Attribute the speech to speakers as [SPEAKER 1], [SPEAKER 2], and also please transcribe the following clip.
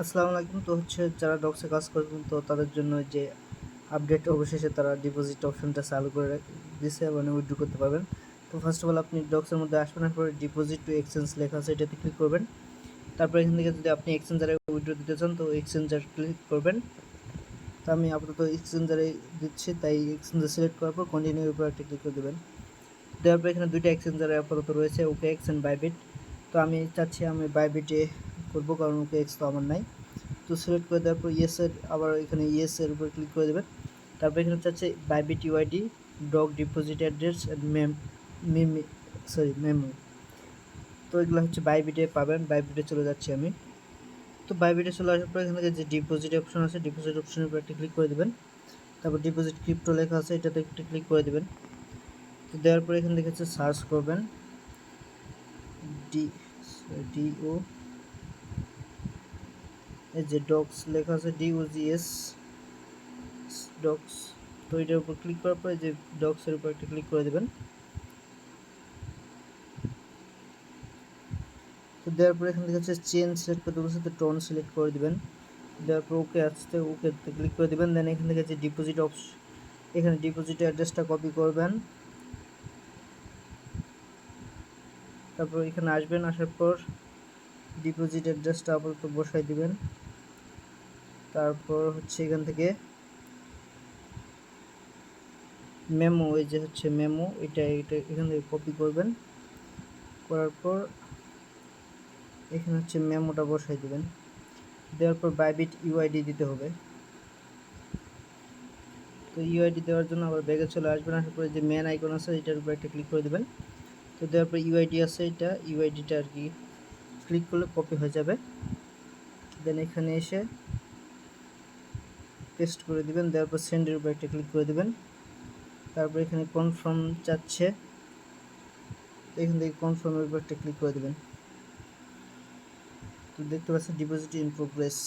[SPEAKER 1] আসসালামু আলাইকুম। তো হচ্ছে যারা ডক্সে কাজ করবেন তো তাদের জন্য যে আপডেট অবশেষে তারা ডিপোজিট অপশনটা চালু করে দিছে এবং উইথড্র করতে পারবেন। তো ফার্স্ট অফ অল আপনি ডক্সের মধ্যে আসবেন পরে ডিপোজিট টু এক্সচেঞ্জ লেখা আছে, এটাতে ক্লিক করবেন। তারপর এখান থেকে যদি আপনি এক্সচেঞ্জারে উইথড্র দিতে চান, তো এক্সচেঞ্জার ক্লিক করবেন। তো আমি আপাতত এক্সচেঞ্জারে দিচ্ছি, তাই এক্সচেঞ্জার সিলেক্ট করার পর কন্টিনিউ উপর একটা ক্লিক করে দেবেন। দেওয়ার পর এখানে দুইটা এক্সচেঞ্জারে আপাতত রয়েছে, ওকে এক্স অ্যান্ড বাইবিট তো আমি চাচ্ছি আমি বাইবিটে করব, কারণ ওকে এক্স তো আমার নাই। তো সিলেক্ট করে দেওয়ার পর ইয়েসের আবার এখানে ইয়েসের উপর ক্লিক করে দেবেন। তারপর এখানে চাচ্ছে Bybit UID doge deposit address মেম মিমি সরি মেমো তো এগুলো হচ্ছে বাইবিটে পাবেন বাইবিটে চলে যাচ্ছি আমি। তো বাইবিটে চলে আসার পর এখানে যে ডিপোজিট অপশন আছে ডিপোজিট অপশনের উপর একটা ক্লিক করে দেবেন। তারপর ডিপোজিট ক্রিপ্টো লেখা আছে, এটাতে একটা ক্লিক করে দেবেন। তো দেওয়ার পরে এখানে লিখেছে সার্চ করবেন। ডি ডিও এই যে ডক্স লেখা আছে ডিওজিএস ডক্স তো এটার উপর ক্লিক করার পরে যে ডক্সের উপর একটা ক্লিক করে দেবেন। তো দেওয়ার পরে এখান থেকে হচ্ছে চেন সিলেক্ট করতে বলছে তো টোন সিলেক্ট করে দিবেন। দেওয়ার পর ওকে আসতে ওকে ক্লিক করে দিবেন। দেন এখান থেকে যে ডিপোজিট অপশন এখানে ডিপোজিট অ্যাড্রেসটা কপি করবেন। তারপর এখানে আসবেন, আসার পর ডিপোজিট অ্যাড্রেসটা আপাতত বসাই দিবেন। তারপর হচ্ছে এখান থেকে মেমো, এই যে হচ্ছে মেমো, এটা এটা এখান থেকে কপি করবেন। করার পর এখানে হচ্ছে মেমোটা বসাই দেবেন। দেওয়ার পর বাইবিট ইউআইডি দিতে হবে। তো ইউআইডি দেওয়ার জন্য আবার ব্যাগে চলে আসবেন। আসার পরে যে মেন আইকন আছে, এটার উপর একটা ক্লিক করে দেবেন। তো দেওয়ার পর ইউআইডি আছে এটা ইউআইডিটা আর কি ক্লিক করলে কপি হয়ে যাবে। দেন এখানে এসে পেস্ট করে দিবেন দেওয়ার পর সেন্ডের উপর একটা ক্লিক করে দিবেন। তারপর এখানে কনফার্ম চাচ্ছে এখান থেকে কনফার্মের উপর একটা ক্লিক করে দিবেন। তো দেখতে পাচ্ছেন ডিপোজিট ইন প্রোগ্রেস